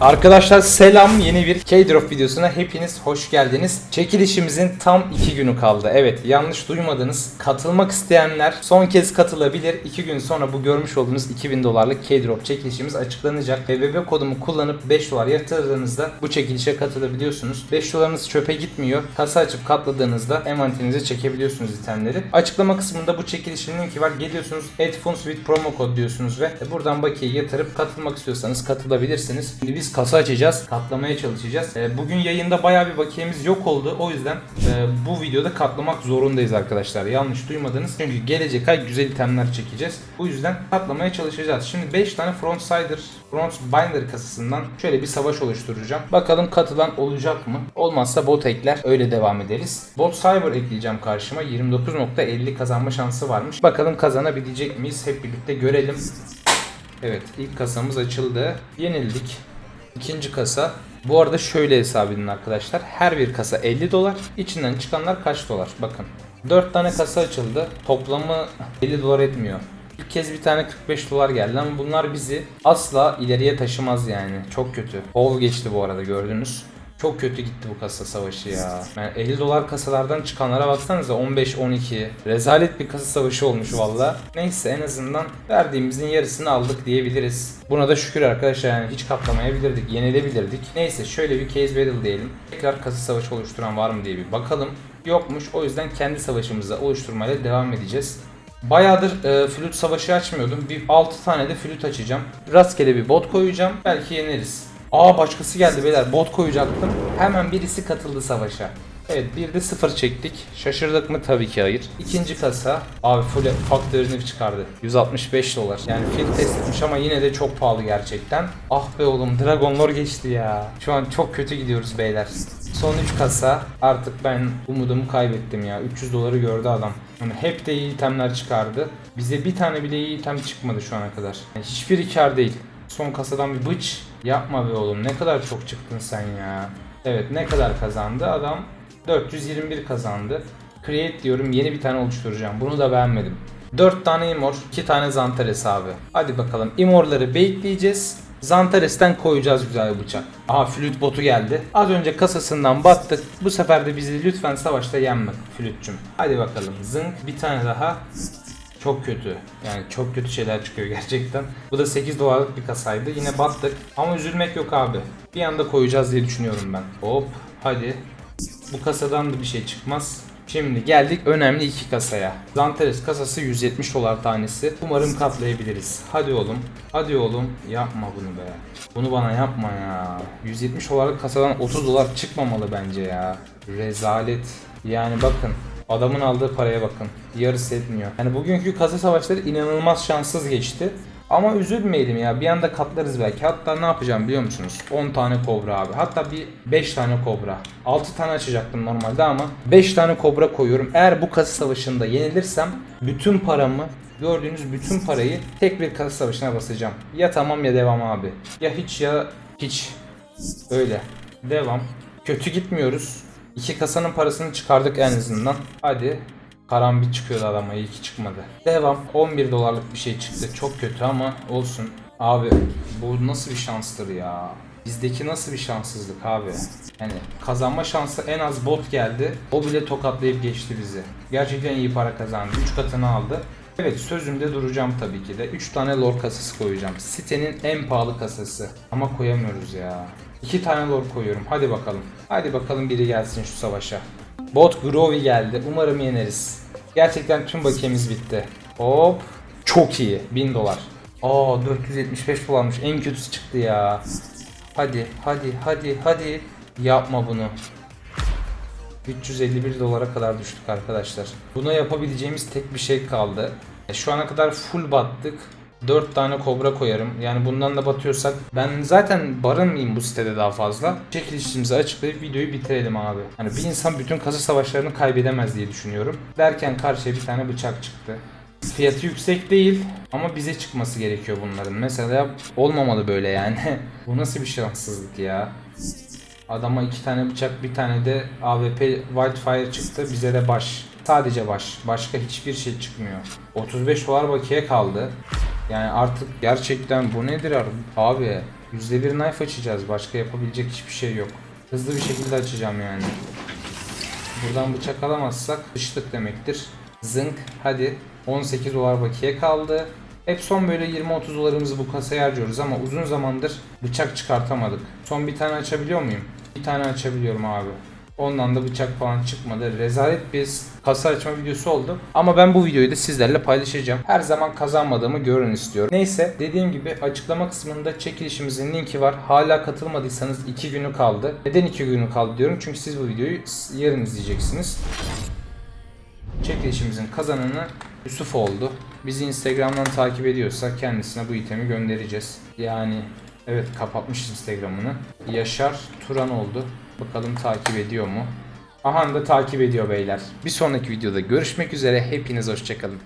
Arkadaşlar selam yeni bir K-Drop videosuna hepiniz hoş geldiniz. Çekilişimizin tam 2 günü kaldı. Evet yanlış duymadınız. Katılmak isteyenler son kez katılabilir. 2 gün sonra bu görmüş olduğunuz 2000 dolarlık K-Drop çekilişimiz açıklanacak. BBB kodumu kullanıp 5 dolar yatırdığınızda bu çekilişe katılabiliyorsunuz. 5 dolarınız çöpe gitmiyor. Kasa açıp katladığınızda envanterinize çekebiliyorsunuz itemleri. Açıklama kısmında bu çekilişin linki var. Geliyorsunuz Headphones with promo kod diyorsunuz ve buradan bakiye yatırıp katılmak istiyorsanız katılabilirsiniz. Şimdi biz kasa açacağız. Katlamaya çalışacağız. Ee, Bugün yayında bayağı bir bakiyemiz yok oldu. O yüzden e, bu videoda katlamak zorundayız arkadaşlar. Yanlış duymadınız. Çünkü gelecek ay güzel itemler çekeceğiz. Bu yüzden katlamaya çalışacağız. Şimdi 5 tane front sider, front binder kasasından şöyle bir savaş oluşturacağım. Bakalım katılan olacak mı? Olmazsa bot ekler. Öyle devam ederiz. Bot cyber ekleyeceğim karşıma. 29.50 kazanma şansı varmış. Bakalım kazanabilecek miyiz? Hep birlikte görelim. Evet ilk kasamız açıldı. Yenildik. İkinci kasa. Bu arada şöyle hesap edin arkadaşlar. Her bir kasa 50 dolar. İçinden çıkanlar kaç dolar? Bakın. 4 tane kasa açıldı. Toplamı 50 dolar etmiyor. İlk kez bir tane 45 dolar geldi ama bunlar bizi asla ileriye taşımaz yani. Çok kötü. Ov geçti bu arada gördünüz. Çok kötü gitti bu kasa savaşı ya. Yani 50 dolar kasalardan çıkanlara baksanıza 15-12. Rezalet bir kasa savaşı olmuş valla. Neyse en azından verdiğimizin yarısını aldık diyebiliriz. Buna da şükür arkadaşlar yani hiç katlamayabilirdik, yenilebilirdik. Neyse şöyle bir case battle diyelim. Tekrar kasa savaşı oluşturan var mı diye bir bakalım. Yokmuş o yüzden kendi savaşımızı oluşturmaya devam edeceğiz. Bayağıdır e, flüt savaşı açmıyordum. Bir 6 tane de flüt açacağım. Rastgele bir bot koyacağım. Belki yeneriz. Aa başkası geldi beyler. Bot koyacaktım. Hemen birisi katıldı savaşa. Evet bir de sıfır çektik. Şaşırdık mı? Tabii ki hayır. İkinci kasa. Abi full faktörünü çıkardı. 165 dolar. Yani fil test etmiş ama yine de çok pahalı gerçekten. Ah be oğlum Dragon Lore geçti ya. Şu an çok kötü gidiyoruz beyler. Son 3 kasa. Artık ben umudumu kaybettim ya. 300 doları gördü adam. Yani hep de iyi itemler çıkardı. Bize bir tane bile iyi item çıkmadı şu ana kadar. Yani hiçbiri kar değil. Son kasadan bir bıç. Yapma be oğlum ne kadar çok çıktın sen ya. Evet ne kadar kazandı adam? 421 kazandı. Create diyorum yeni bir tane oluşturacağım. Bunu da beğenmedim. 4 tane imor, 2 tane zantares abi. Hadi bakalım imorları bekleyeceğiz. Zantares'ten koyacağız güzel bir bıçak. Aha flüt botu geldi. Az önce kasasından battık. Bu sefer de bizi lütfen savaşta yenme flütçüm. Hadi bakalım zınk bir tane daha. Çok kötü. Yani çok kötü şeyler çıkıyor gerçekten. Bu da 8 dolarlık bir kasaydı. Yine battık. Ama üzülmek yok abi. Bir anda koyacağız diye düşünüyorum ben. Hop hadi. Bu kasadan da bir şey çıkmaz. Şimdi geldik önemli iki kasaya. Zanteres kasası 170 dolar tanesi. Umarım katlayabiliriz. Hadi oğlum. Hadi oğlum. Yapma bunu be. Bunu bana yapma ya. 170 dolarlık kasadan 30 dolar çıkmamalı bence ya. Rezalet. Yani bakın. Adamın aldığı paraya bakın. Yarısı etmiyor. Yani bugünkü kasa savaşları inanılmaz şanssız geçti. Ama üzülmeyelim ya bir anda katlarız belki. Hatta ne yapacağım biliyor musunuz? 10 tane kobra abi. Hatta bir 5 tane kobra. 6 tane açacaktım normalde ama 5 tane kobra koyuyorum. Eğer bu kasa savaşında yenilirsem bütün paramı gördüğünüz bütün parayı tek bir kasa savaşına basacağım. Ya tamam ya devam abi. Ya hiç ya hiç. Öyle. Devam. Kötü gitmiyoruz. İki kasanın parasını çıkardık en azından. Hadi. Karambit çıkıyordu adama iyi ki çıkmadı. Devam. 11 dolarlık bir şey çıktı. Çok kötü ama olsun. Abi bu nasıl bir şanstır ya. Bizdeki nasıl bir şanssızlık abi. Yani kazanma şansı en az bot geldi. O bile tokatlayıp geçti bizi. Gerçekten iyi para kazandı. 3 katını aldı. Evet sözümde duracağım tabii ki de. 3 tane lore kasası koyacağım. Sitenin en pahalı kasası. Ama koyamıyoruz ya. 2 tane lore koyuyorum. Hadi bakalım. Hadi bakalım biri gelsin şu savaşa. Bot Groovy geldi. Umarım yeneriz. Gerçekten tüm bakiyemiz bitti. Hop. Çok iyi. 1000 dolar. Aa 475 dolarmış. En kötüsü çıktı ya. Hadi hadi hadi hadi. Yapma bunu. 351 dolara kadar düştük arkadaşlar. Buna yapabileceğimiz tek bir şey kaldı. E, Şu ana kadar full battık. 4 tane kobra koyarım. Yani bundan da batıyorsak ben zaten barınmayayım bu sitede daha fazla. Çekilişimizi açıklayıp videoyu bitirelim abi. Hani bir insan bütün kasa savaşlarını kaybedemez diye düşünüyorum. Derken karşıya bir tane bıçak çıktı. Fiyatı yüksek değil ama bize çıkması gerekiyor bunların. Mesela olmamalı böyle yani. bu nasıl bir şanssızlık ya. Adama iki tane bıçak bir tane de AWP Wildfire çıktı. Bize de baş. Sadece baş. Başka hiçbir şey çıkmıyor. 35 dolar bakiye kaldı. Yani artık gerçekten bu nedir abi? Abi %1 knife açacağız. Başka yapabilecek hiçbir şey yok. Hızlı bir şekilde açacağım yani. Buradan bıçak alamazsak sıçtık demektir. Zınk hadi 18 dolar bakiye kaldı. Hep son böyle 20-30 dolarımızı bu kasaya harcıyoruz ama uzun zamandır bıçak çıkartamadık. Son bir tane açabiliyor muyum? Bir tane açabiliyorum abi. Ondan da bıçak falan çıkmadı. Rezalet bir kasa açma videosu oldu. Ama ben bu videoyu da sizlerle paylaşacağım. Her zaman kazanmadığımı görün istiyorum. Neyse dediğim gibi açıklama kısmında çekilişimizin linki var. Hala katılmadıysanız 2 günü kaldı. Neden 2 günü kaldı diyorum? Çünkü siz bu videoyu yarın izleyeceksiniz. Çekilişimizin kazananı Yusuf oldu. Bizi Instagram'dan takip ediyorsa kendisine bu itemi göndereceğiz. Yani evet kapatmış Instagram'ını. Yaşar Turan oldu. Bakalım takip ediyor mu? Aha da takip ediyor beyler. Bir sonraki videoda görüşmek üzere. Hepiniz hoşçakalın.